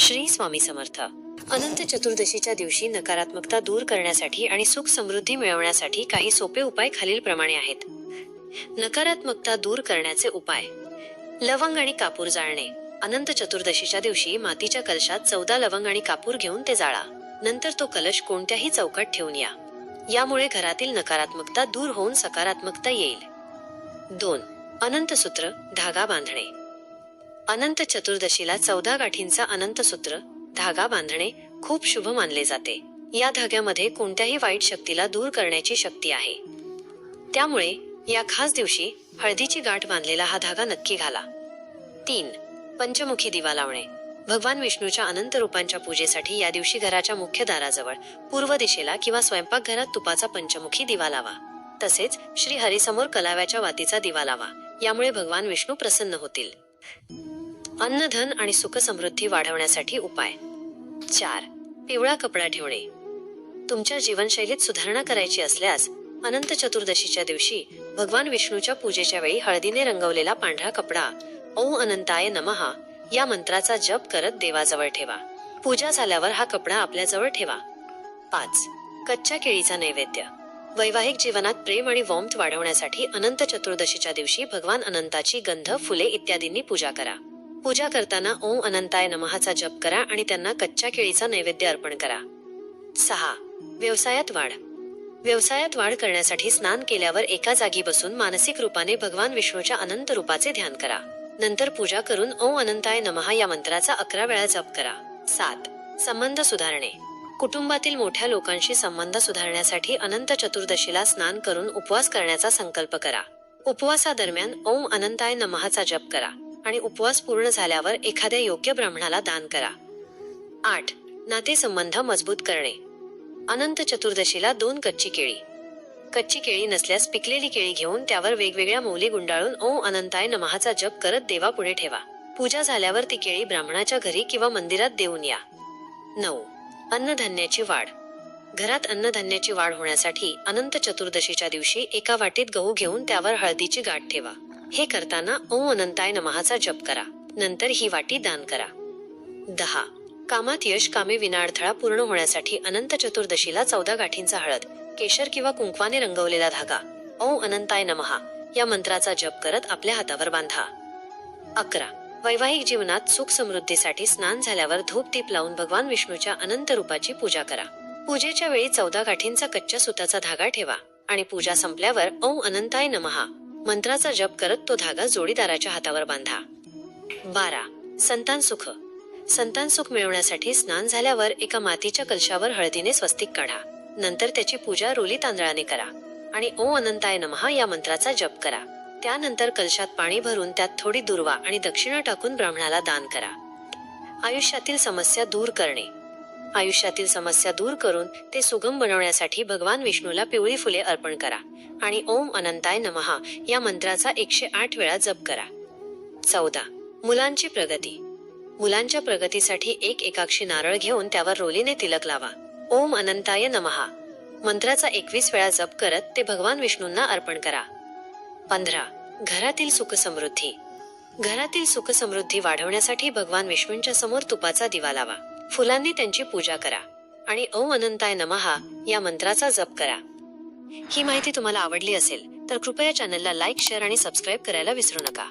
श्री स्वामी समर्थ. अनंत चतुर्दशीच्या दिवशी नकारात्मकता दूर करण्यासाठी आणि सुख समृद्धी मिळवण्यासाठी काही सोपे उपाय खालीलप्रमाणे आहेत. नकारात्मकता दूर करण्याचे उपाय. लवंग आणि कापूर जाळणे. अनंत चतुर्दशीच्या दिवशी मातीच्या कलशात चौदा लवंग आणि कापूर घेऊन ते जाळा. नंतर तो कलश कोणत्याही चौकात ठेवून या. यामुळे घरातील नकारात्मकता दूर होऊन सकारात्मकता येईल. दोन. अनंत सूत्र धागा बांधणे. अनंत चतुर्दशीला चौदा गाठींचा अनंत सूत्र धागा बांधणे खूप शुभ मानले जाते. या धाग्यामध्ये कोणत्याही वाईट शक्तीला दूर करण्याची शक्ती आहे. त्यामुळे या खास दिवशी हळदीची गाठ बांधलेला हा धागा नक्की घाला. तीन पंचमुखी दिवा लावणे. भगवान विष्णूच्या अनंत रूपांच्या पूजेसाठी या दिवशी घराच्या मुख्य दाराजवळ पूर्व दिशेला किंवा स्वयंपाकघरात तुपाचा पंचमुखी दिवा लावा. तसेच श्री हरिसमोर कलाव्याच्या वातीचा दिवा लावा. यामुळे भगवान विष्णू प्रसन्न होतील. अन्नधन आणि सुखसमृद्धी वाढवण्यासाठी उपाय. चार. पिवळा कपडा ठेवणे. तुमच्या जीवनशैलीत सुधारणा करायची असल्यास अनंत चतुर्दशीच्या दिवशी भगवान विष्णूच्या पूजेच्या वेळी हळदीने रंगवलेला पांढरा कपडा ओम अनंताय नमहा या मंत्राचा जप करत देवाजवळ ठेवा. पूजा झाल्यावर हा कपडा आपल्याजवळ ठेवा. पाच. कच्च्या केळीचा नैवेद्य. वैवाहिक जीवनात प्रेम आणि वॉम्थ वाढवण्यासाठी अनंत चतुर्दशीच्या दिवशी भगवान अनंताची गंध फुले इत्यादींनी पूजा करा. पूजा करताना ओम अनंताय नमहाचा जप करा आणि त्यांना कच्च्या केळीचा नैवेद्य अर्पण करा. सहा. व्यवसायात वाढ. व्यवसायात वाढ करण्यासाठी स्नान केल्यावर एका जागी बसून मानसिक रूपाने भगवान विष्णूच्या अनंत रूपाचे ध्यान करा. नंतर पूजा करून ओम अनंताय नमहा या मंत्राचा अकरा वेळा जप करा. सात. संबंध सुधारणे. कुटुंबातील मोठ्या लोकांशी संबंध सुधारण्यासाठी अनंत चतुर्दशीला स्नान करून उपवास करण्याचा संकल्प करा. उपवासादरम्यान ओम अनंताय नमहाचा जप करा. आणि उपवास पूर्ण झाल्यावर एखाद्या योग्य ब्राह्मणाला दान करा. आठ. नातेसंबंध मजबूत करणे. अनंत चतुर्दशीला दोन कच्ची केळी. कच्ची केळी नसल्यास पिकलेली केळी घेऊन त्यावर वेगवेगळ्या मौली गुंडाळून ओम अनंताय नमहाचा जप करत देवापुढे ठेवा. पूजा झाल्यावर ती केळी ब्राह्मणाच्या घरी किंवा मंदिरात देऊन या. नऊ. अन्नधान्याची वाढ. घरात अन्नधान्याची वाढ होण्यासाठी अनंत चतुर्दशीच्या दिवशी एका वाटीत गहू घेऊन त्यावर हळदीची गाठ ठेवा. हे करताना ओम अनंताय नमहाचा जप करा. नंतर ही वाटी दान करा. दहा. कामात यश कामे विनाअडथळा पूर्ण होण्यासाठी अनंत चतुर्दशीला चौदा गाठींचा हळद केशर किंवा कुंकवाने रंगवलेला धागा. ओम अनंताय नमहा. या मंत्राचा जप करत आपल्या हातावर बांधा. अकरा. वैवाहिक जीवनात सुख समृद्धीसाठी स्नान झाल्यावर धूप दीप लावून भगवान विष्णूच्या अनंत रूपाची पूजा करा. पूजेच्या वेळी चौदा गाठींचा कच्च्या सुताचा धागा ठेवा आणि पूजा संपल्यावर ओम अनंताय नमहा. मंत्राचा जप करत तो धागा जोडीदाराच्या हातावर बांधा. बारा. संतान सुख. संतान सुख मिळवण्यासाठी स्नान झाल्यावर एका मातीच्या कलशावर हळदीने स्वस्तिक काढा. नंतर त्याची पूजा रोली तांदळाने करा आणि ओ अनंताय नमहा या मंत्राचा जप करा. त्यानंतर कलशात पाणी भरून त्यात थोडी दुर्वा आणि दक्षिणा टाकून ब्राह्मणाला दान करा. आयुष्यातील समस्या दूर करणे. आयुष्यातील समस्या दूर करून ते सुगम बनवण्यासाठी भगवान विष्णूला पिवळी फुले अर्पण करा. आणि ओम अनंताय नमहा या मंत्राचा एकशे आठ वेळा जप करा. चौदा. मुलांची प्रगती. मुलांच्या प्रगतीसाठी एक एकाक्षी नारळ घेऊन त्यावर रोलीने तिलक लावा. ओम अनंताय नमहा मंत्राचा एकवीस वेळा जप करत ते भगवान विष्णूंना अर्पण करा. पंधरा. घरातील सुखसमृद्धी घरातील सुखसमृद्धी वाढवण्यासाठी भगवान विष्णूंच्या समोर तुपाचा दिवा लावा. फुलांनी त्यांची पूजा करा आणि ओम अनंताय नमहा या मंत्राचा जप करा. ही माहिती तुम्हाला आवडली असेल तर कृपया चॅनलला लाईक शेअर आणि सबस्क्राईब करायला विसरू नका.